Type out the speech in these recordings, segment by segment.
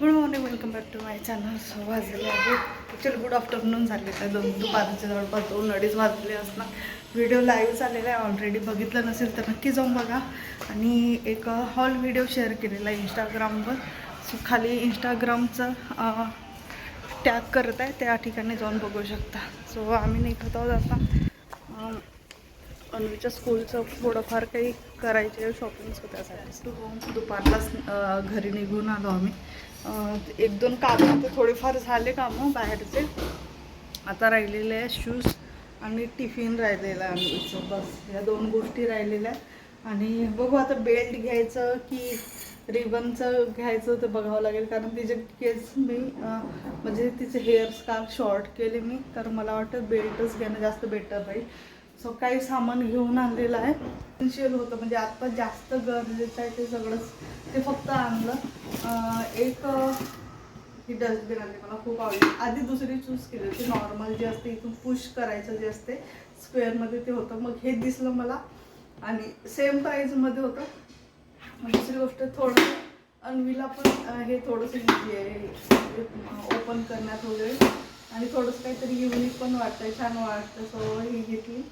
Good morning welcome back to my channel so वाजले आहे. Actually good afternoon झाले आहे दोन दुपारच्या जवळपास दोन अडीच वाजले असणार. व्हिडिओ लाईव्ह झालेला आहे. ऑलरेडी बघितलं नसेल तर नक्की जाऊन बघा. आणि एक हॉल व्हिडिओ शेअर केलेला आहे इंस्टाग्रामवर सो खाली इंस्टाग्रामचं टॅग करत आहे. त्या ठिकाणी जाऊन बघू शकता. सो आम्ही निघत आहोत आता. अनुच्या स्कूलचं थोडंफार काही करायचे शॉपिंग्स त्यासाठी. टू दुपारलाच घरी निघून आलो आम्ही. एक दोन कामं आता थोडेफार झाले कामं बाहेरचे. आता राहिलेले आहे शूज आणि टिफिन राहिलेलं आहे बस या दोन गोष्टी राहिलेल्या आणि बघू आता बेल्ट घ्यायचं की रिबनचं घ्यायचं ते बघावं लागेल. कारण तिचे केस मी म्हणजे तिचे हेअर स्कार्फ शॉर्ट केले मी तर मला वाटतं बेल्टच घेणं जास्त बेटर राहील. सो काही सामान घेऊन आणलेलं आहे. एसेन्शियल होतं म्हणजे आत्ता जास्त गरजेचं आहे ते सगळंच. ते फक्त आणलं. एक ही डस्टबिन आली मला खूप आवडली. आधी दुसरी चूज केली होती. नॉर्मल जे असते इथून पुश करायचं जे असते स्क्वेअरमध्ये ते होतं. मग हे दिसलं मला. आणि सेम प्राईजमध्ये होतं. मग दुसरी गोष्ट थोडं अन्वीला पण हे थोडंसं इझी आहे. ओपन करण्यात वगैरे. आणि थोडंसं काहीतरी युनिक पण वाटतंय छान वाटतं सो ही घेतली.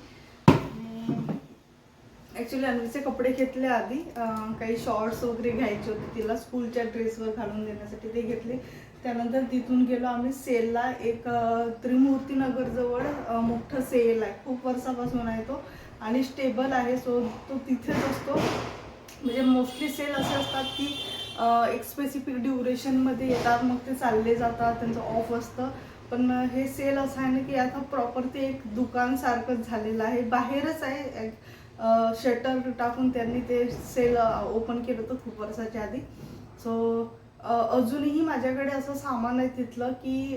ॲक्च्युली अन्वीचे कपडे घेतले आधी. काही शॉर्ट्स वगैरे घ्यायचे होते. तिला स्कूलच्या ड्रेसवर घालून देण्यासाठी ते घेतले. त्यानंतर तिथून गेलो आम्ही सेलला. एक त्रिमूर्तीनगरजवळ मोठं सेल आहे. खूप वर्षापासून आहे तो. आणि स्टेबल आहे. सो तो तिथेच असतो. म्हणजे मोस्टली सेल असे असतात की एक स्पेसिफिक ड्युरेशनमध्ये येतात. मग ते चालले जातात. त्यांचं ऑफ असतं. पण हे सेल असं आहे ना की आता प्रॉपर ते एक दुकानसारखंच झालेलं आहे. बाहेरच आहे. शटर टाकून त्यांनी ते सेल ओपन केलं होतं खूप वर्षाच्या आधी. सो अजूनही माझ्याकडे असं सामान आहे तिथलं की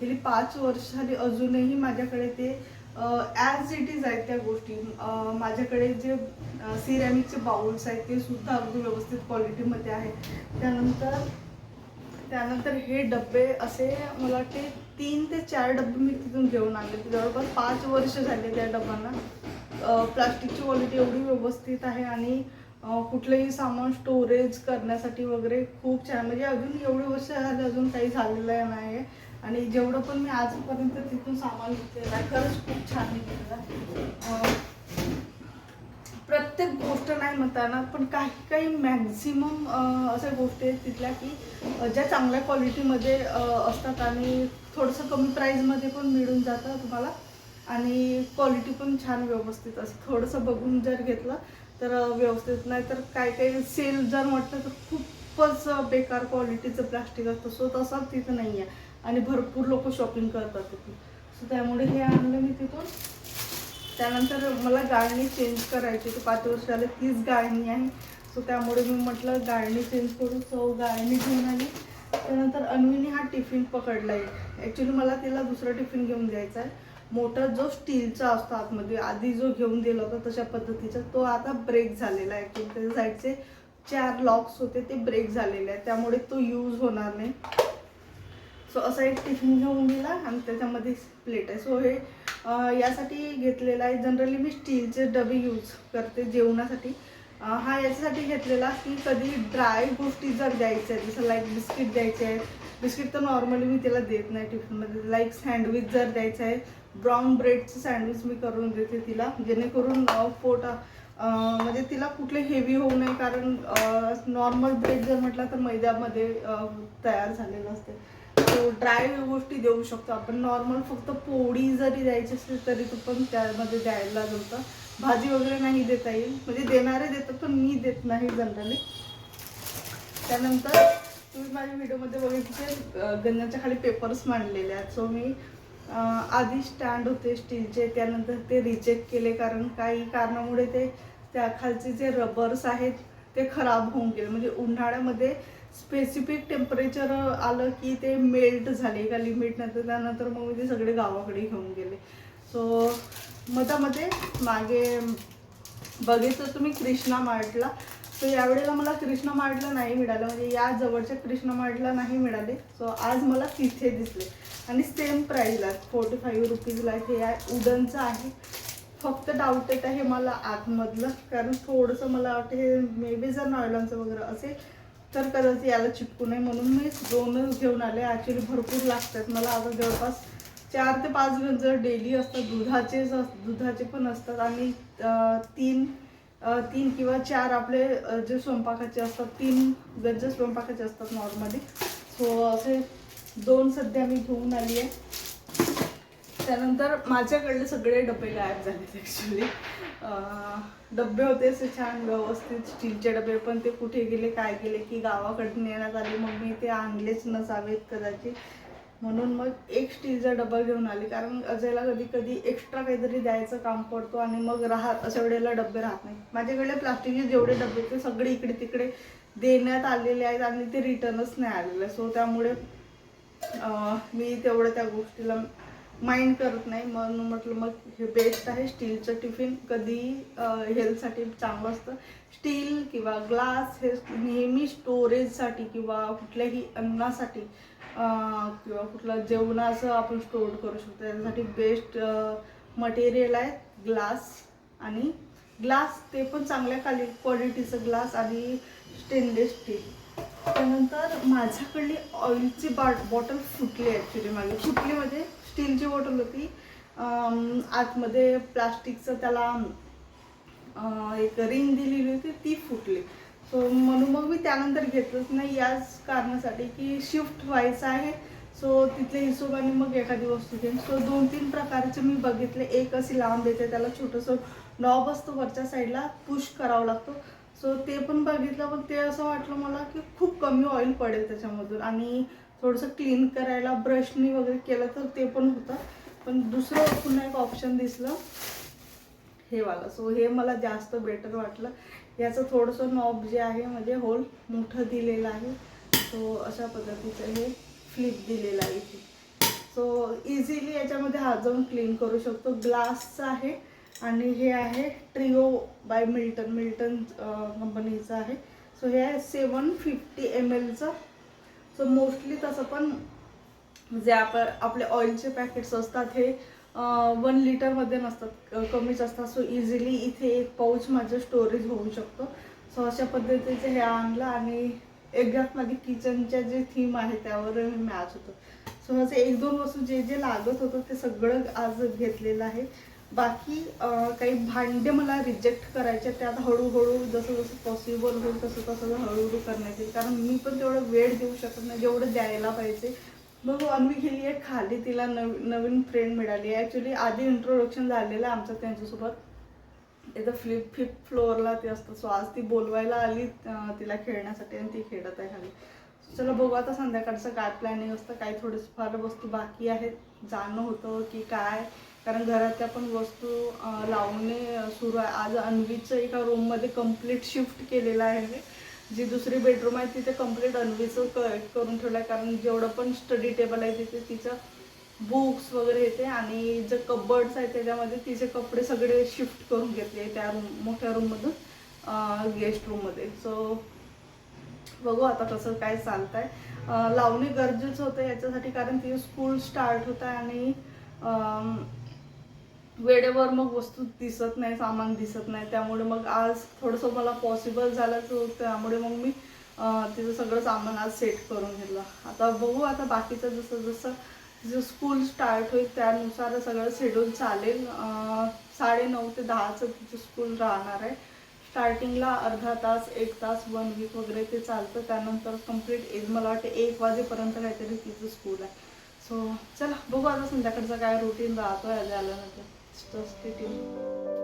गेली पाच वर्ष झाली अजूनही माझ्याकडे ते ॲज इट इज आहेत त्या गोष्टी. माझ्याकडे जे सिरॅमिकचे बाउल्स आहेत ते सुद्धा अगदी व्यवस्थित क्वालिटीमध्ये आहेत त्यानंतर त्यानंतर हे डबे असे मला वाटते तीन ते चार डबे मी तिथून घेऊन आणले. जवळपास पाच वर्ष झाले त्या डब्यांना. प्लास्टिकची क्वालिटी एवढी व्यवस्थित आहे आणि कुठलंही सामान स्टोरेज करण्यासाठी वगैरे खूप छान म्हणजे अजून एवढे वर्ष झाले अजून काही झालेलं नाही आहे आणि जेवढं पण मी आजपर्यंत तिथून सामान घेतलेलं आहे खरंच खूप छान घेतलेलं प्रत्येक गोष्ट नाही म्हणताना पण काही काही मॅक्झिमम अशा गोष्टी आहेत तिथल्या की ज्या चांगल्या क्वालिटीमध्ये असतात आणि थोडंसं कमी प्राईजमध्ये पण मिळून जातं. तुम्हाला आणि क्वालिटी पण छान व्यवस्थित. असं थोडंसं बघून जर घेतलं तर व्यवस्थित. नाही तर काय काही सेल जर म्हटलं तर खूपच बेकार क्वालिटीचं प्लास्टिक असतं. सो तसं तिथं नाही आहे आणि भरपूर लोक शॉपिंग करतात तिथून सो त्यामुळे हे आणलं मी तिथून. त्यानंतर मला गाळणी चेंज करायची होती. पाच वर्ष आले तीच गाळणी आहे. सो त्यामुळे मी म्हटलं गाळणी चेंज करू. सो गाळणी घेऊन आली. त्यानंतर अन्वीने हा टिफिन पकडला आहे ॲक्च्युली मला तिला दुसरा टिफिन घेऊन द्यायचा आहे. मोठा जो स्टीलचा असतो आतमध्ये आधी जो घेऊन दिला होता तशा पद्धतीचा तो आता ब्रेक झालेला आहे. ॲक्च्युली त्याच्या साईडचे चार लॉक्स होते ते ब्रेक झालेले आहेत. त्यामुळे तो यूज होणार नाही. सो असा एक टिफिन घेऊन गेला आणि त्याच्यामध्ये प्लेट आहे. सो हे यासाठी घेतलेला आहे. जनरली मी स्टीलचे डबे यूज करते जेवणासाठी. हा याच्यासाठी घेतलेला की कधी ड्राय गोष्टी जर द्यायच्या आहेत जसं लाईक बिस्किट द्यायचे आहे बिस्किट तर नॉर्मली मी तिला देत नाही टिफिनमध्ये. लाईक सँडविच जर द्यायचं आहे ब्राऊन ब्रेडचं सँडविच मी करून देते तिला. जेणेकरून पोटा म्हणजे तिला कुठले हेवी होऊ नये कारण नॉर्मल ब्रेड जर म्हटलं तर मैद्यामध्ये तयार झालेलं असते. तो ड्राय गोष्टी देऊ शकतो आपण. नॉर्मल फक्त पोळी जरी द्यायची असेल तरी तू पण त्यामध्ये द्यायला जमतं. भाजी वगैरे नाही देता येईल. म्हणजे देणारे देतात पण मी देत नाही जनरली त्यानंतर तुम्ही माझ्या व्हिडिओमध्ये बघितले गंजाच्या खाली पेपर्स मांडलेले आहेत. सो मी आधी स्टँड होते स्टीलचे त्यानंतर ते रिजेक्ट केले कारण काही कारणामुळे ते त्या खालचे जे रबर्स आहेत ते खराब होऊन गेले. म्हणजे उन्हाळ्यामध्ये स्पेसिफिक टेम्परेचर आलं की ते मेल्ट झाले एका लिमिट नंतर त्यानंतर मग मी ते सगळे गावाकडे घेऊन गेले. सो मधामध्ये मागे बघितलं तुम्ही कृष्णा मार्टला. सो यावेळेला मला कृष्णा मार्टला नाही मिळालं. म्हणजे या जवळच्या कृष्णा मार्टला नाही मिळाले. सो आज मला तिथे दिसले. आणि सेम प्राईजला फोर्टी फाईव्ह रुपीजला हे आहे उडनचं आहे. फक्त डाऊट येत आहे मला आतमधलं. कारण थोडंसं मला वाटतं हे मे बी जर नॉयलॉनचं वगैरे असेल तर कदाचित याला चिपकू नये. म्हणून मी दोनच घेऊन आले. ॲक्च्युली भरपूर लागतात. मला आता जवळपास चार ते पाच गंज डेली असतात. दुधाचेच दुधाचे पण असतात. आणि तीन तीन किंवा चार आपले जे स्वयंपाकाचे असतात तीन गंज स्वयंपाकाचे असतात नॉर्मली सो असे दोन सध्या मी घेऊन आली आहे. त्यानंतर माझ्याकडले सगळे डबे गायब झालेत ॲक्च्युली डबे होते असे छान व्यवस्थित. स्टीलचे डबे पण ते कुठे गेले काय गेले की गावाकडून येण्यात आले. मग मी ते आणलेच नसावेत कदाचित. म्हणून मग एक स्टीलचा डबा घेऊन आली. कारण अजयला कधी कधी एक्स्ट्रा काहीतरी द्यायचं काम पडतो आणि मग राहत अशा वेळेला डबे राहत नाही माझ्याकडे प्लास्टिकचे जेवढे डबे ते सगळे इकडे तिकडे देण्यात आलेले आहेत आणि ते रिटर्नच नाही आलेलं. सो त्यामुळे मी तेवढं त्या गोष्टीला माइंड करत नाही. मग म्हटलं मग हे बेस्ट आहे. स्टीलचं टिफिन कधी हेल्थसाठी चांगलं असतं. स्टील किंवा ग्लास हे नेहमी स्टोरेजसाठी किंवा कुठल्याही अन्नासाठी किंवा कुठलं जेवणाचं आपण स्टोअर करू शकतो. त्यासाठी बेस्ट मटेरियल आहे ग्लास आणि ग्लास ते पण चांगल्या खाली क्वालिटीचं ग्लास आणि स्टेनलेस स्टील त्यानंतर माझ्याकडली ऑइलची बॉट बॉटल फुटली ॲक्च्युली माझी. फुटली म्हणजे स्टीलची बॉटल होती. आतमध्ये प्लास्टिकचं त्याला एक रिंग दिलेली होती ती फुटली. सो म्हणून मग मी त्यानंतर घेतलंच नाही. याच कारणासाठी की शिफ्ट व्हायचं आहे. सो तिथल्या हिशोबाने मग एखादी वस्तू घेईन. सो दोन तीन प्रकारचे मी बघितले. एक अशी लांब येते त्याला छोटंसं नॉब असतो वरच्या साईडला पुश करावं लागतो. सो ते पण बघितलं. पण ते असं वाटलं मला की खूप कमी ऑइल पडेल त्याच्यामधून. आणि थोडंसं क्लीन करायला ब्रशनी वगैरे केलं तर ते पण होतं. पण दुसरं पुन्हा एक ऑप्शन दिसलं. हे वाला. सो हे मला जास्त बेटर वाटलं. याचं थोडंसं नॉब जे आहे म्हणजे होल मोठं दिलेलं आहे. सो अशा पद्धतीचं हे फ्लिप दिलेलं आहे इथे. सो इझिली याच्यामध्ये हात जाऊन क्लीन करू शकतो. ग्लासचं आहे आणि हे आहे ट्रिओ बाय मिल्टन मिल्टन कंपनीचं आहे. सो हे आहे सेवन फिफ्टी एम एलचं सो मोस्टली तसं पण जे आपण आपले ऑइलचे पॅकेट्स असतात हे वन लिटरमध्ये नसतात कमीच असतात. सो इझिली इथे एक पाऊच माझं स्टोरेज होऊ शकतो. सो अशा पद्धतीचे हे आणलं आणि एक्झॅक्ट माझी किचनच्या जे थीम आहे त्यावर मी मॅच होतो. सो असे एक दोन वस्तू जे जे लागत होतं ते सगळं आज घेतलेलं आहे. बाकी काही भांडे मला रिजेक्ट करायचे आहेत, ते आता हळूहळू जसं जसं पॉसिबल होईल तसं तसं हळूहळू करण्यात येईल कारण मी पण तेवढं वेळ देऊ शकत नाही जेवढं द्यायला पाहिजे. मग अन्वी गेली आहे खाली तिला नवीन नवीन फ्रेंड मिळाली आहे. ॲक्च्युली आधी इंट्रोडक्शन झालेलं आहे आमचं त्यांच्यासोबत. इथं फ्लिप फिफ्थ फ्लोअरला ती असतं सो आज ती बोलवायला आली तिला खेळण्यासाठी आणि ती खेळत आहे खाली. चला बघू आता संध्याकाळचं काय प्लॅनिंग असतं. काही थोडेसे फार वस्तू बाकी आहेत. जाणं होतं की काय. कारण घरातल्या पण वस्तू लावणे सुरू आहे. आज अन्वीचं एका रूममध्ये कंप्लीट शिफ्ट केलेलं आहे जी दुसरी बेडरूम आहे तिथे कंप्लीट अन्वीचं क करून ठेवलं आहे. कारण जेवढं पण स्टडी टेबल आहे तिथे तिचं बुक्स वगैरे येते आणि जे कबर्ड्स आहेत त्याच्यामध्ये तिचे कपडे सगळे शिफ्ट करून घेतले त्या रूम मोठ्या रूममधून गेस्ट रूममध्ये सो बघू आता कसं काय चालतं आहे लावणे गरजेचं होतं याच्यासाठी कारण तिथे स्कूल स्टार्ट होत आहे आणि वेळेवर मग वस्तू दिसत नाही सामान दिसत नाही. त्यामुळे मग आज थोडंसं मला पॉसिबल झालं तर त्यामुळे मग मी तिचं सगळं सामान आज सेट करून घेतलं. आता बघू आता बाकीचं जसं जसं तिचं स्कूल स्टार्ट होईल त्यानुसार सगळं शेड्यूल चालेल. साडे नऊ ते दहाचं तिचं स्कूल राहणार आहे. स्टार्टिंगला अर्धा तास एक तास वन वीक वगैरे ते चालतं. त्यानंतर कंप्लीट मला वाटतं एक वाजेपर्यंत काहीतरी तिचं स्कूल आहे. सो चला बघू आता संध्याकाळचं काय रुटीन राहतो आहे आल्यानंतर. Stay tune